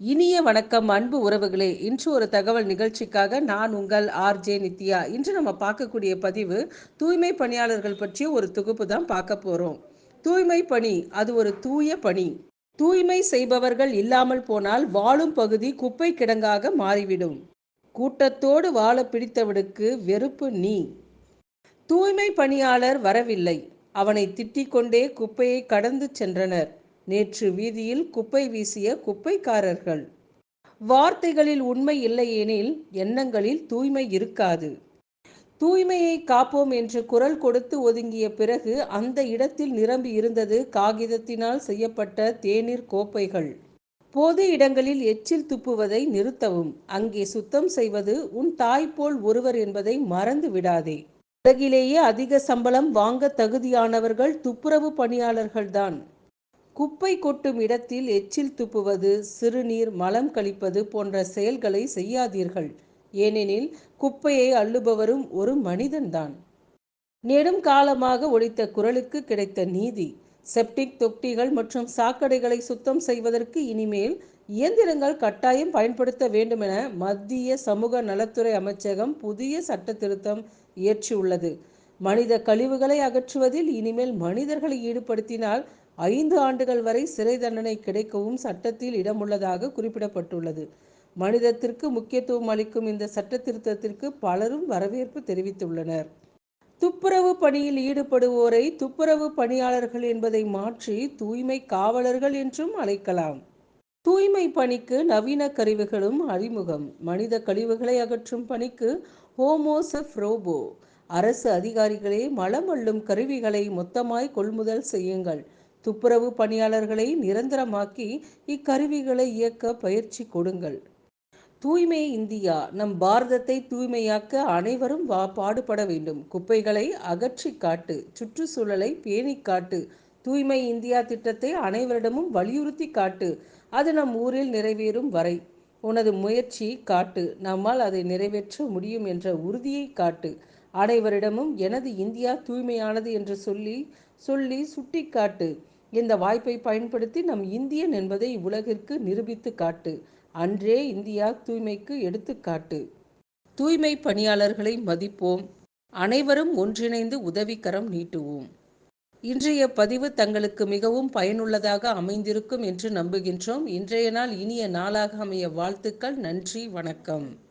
இனிய வணக்கம் அன்பு உறவுகளே. இன்று ஒரு தகவல் நிகழ்ச்சிக்காக நான் உங்கள் ஆர்ஜே நித்யா. இன்று நம்ம பார்க்கக்கூடிய பதிவு தூய்மை பணியாளர்கள் பற்றிய ஒரு தொகுப்பு தான் பார்க்க போறோம். தூய்மை பணி அது ஒரு தூய பணி. தூய்மை செய்பவர்கள் இல்லாமல் போனால் வாழும் பகுதி குப்பை கிடங்காக மாறிவிடும். கூட்டத்தோடு வாழ பிடித்தவனுக்கு வெறுப்பு நீ. தூய்மை பணியாளர் வரவில்லை. அவனை திட்டிக் கொண்டே குப்பையை கடந்து சென்றனர். நேற்று வீதியில் குப்பை வீசிய குப்பைக்காரர்கள். வார்த்தைகளில் உண்மை இல்லையெனில் எண்ணங்களில் தூய்மை இருக்காது. தூய்மையை காப்போம் என்று குரல் கொடுத்து ஒதுங்கிய பிறகு அந்த இடத்தில் நிரம்பி இருந்தது காகிதத்தினால் செய்யப்பட்ட தேநீர் கோப்பைகள். பொது இடங்களில் எச்சில் துப்புவதை நிறுத்தவும். அங்கே சுத்தம் செய்வது உன் தாய் போல் ஒருவர் என்பதை மறந்து விடாதே. உலகிலேயே அதிக சம்பளம் வாங்க தகுதியானவர்கள் துப்புரவு பணியாளர்கள்தான். குப்பை கொட்டும் இடத்தில் எச்சில் துப்புவது சிறுநீர் மலம் கழிப்பது போன்ற செயல்களை செய்யாதீர்கள். ஏனெனில் குப்பையை அள்ளுபவரும் ஒரு மனிதன்தான். நெடும் காலமாக ஒழித்த குரலுக்கு கிடைத்த நீதி செப்டிக் தொட்டிகள் மற்றும் சாக்கடைகளை சுத்தம் செய்வதற்கு இனிமேல் இயந்திரங்கள் கட்டாயம் பயன்படுத்த வேண்டுமென மத்திய சமூக நலத்துறை அமைச்சகம் புதிய சட்ட திருத்தம் இயற்றியுள்ளது. மனித கழிவுகளை அகற்றுவதில் இனிமேல் மனிதர்களை ஈடுபடுத்தினால் ஐந்து ஆண்டுகள் வரை சிறை தண்டனை கிடைக்கவும் சட்டத்தில் இடமுள்ளதாக குறிப்பிடப்பட்டுள்ளது. மனிதத்திற்கு முக்கியத்துவம் அளிக்கும் இந்த சட்ட திருத்தத்திற்கு பலரும் வரவேற்பு தெரிவித்துள்ளனர். துப்புரவு பணியில் ஈடுபடுவோரை துப்புரவு பணியாளர்கள் என்பதை மாற்றி தூய்மை காவலர்கள் என்றும் அழைக்கலாம். தூய்மை பணிக்கு நவீன கருவிகளும் அறிமுகம். மனித கழிவுகளை அகற்றும் பணிக்கு ஹோமோசெஃப் ரோபோ. அரசு அதிகாரிகளே மலம் அள்ளும் கருவிகளை மொத்தமாய் கொள்முதல் செய்யுங்கள். துப்புரவு பணியாளர்களை நிரந்தரமாக்கி இக்கருவிகளை இயக்க பயிற்சி கொடுங்கள். தூய்மை இந்தியா நம் பாரதத்தை தூய்மையாக்க அனைவரும் வா பாடுபட வேண்டும். குப்பைகளை அகற்றி காட்டு சுற்றுச்சூழலை பேணி காட்டு. தூய்மை இந்தியா திட்டத்தை அனைவரிடமும் வலியுறுத்தி காட்டு. அது நம் ஊரில் நிறைவேறும் வரை. உனது முயற்சி காட்டு. நம்மால் அதை நிறைவேற்ற முடியும் என்ற உறுதியை காட்டு. அனைவரிடமும் எனது இந்தியா தூய்மையானது என்று சொல்லி சொல்லி சுட்டிக்காட்டு இந்த வாய்ப்பை பயன்படுத்தி நம் இந்தியன் என்பதை உலகிற்கு நிரூபித்து காட்டு. அன்றே இந்தியா தூய்மைக்கு எடுத்துக்காட்டு. தூய்மை பணியாளர்களை மதிப்போம். அனைவரும் ஒன்றிணைந்து உதவிக்கரம் நீட்டுவோம். இன்றைய பதிவு தங்களுக்கு மிகவும் பயனுள்ளதாக அமைந்திருக்கும் என்று நம்புகின்றோம். இன்றைய நாள் இனிய நாளாக அமைய வாழ்த்துக்கள். நன்றி. வணக்கம்.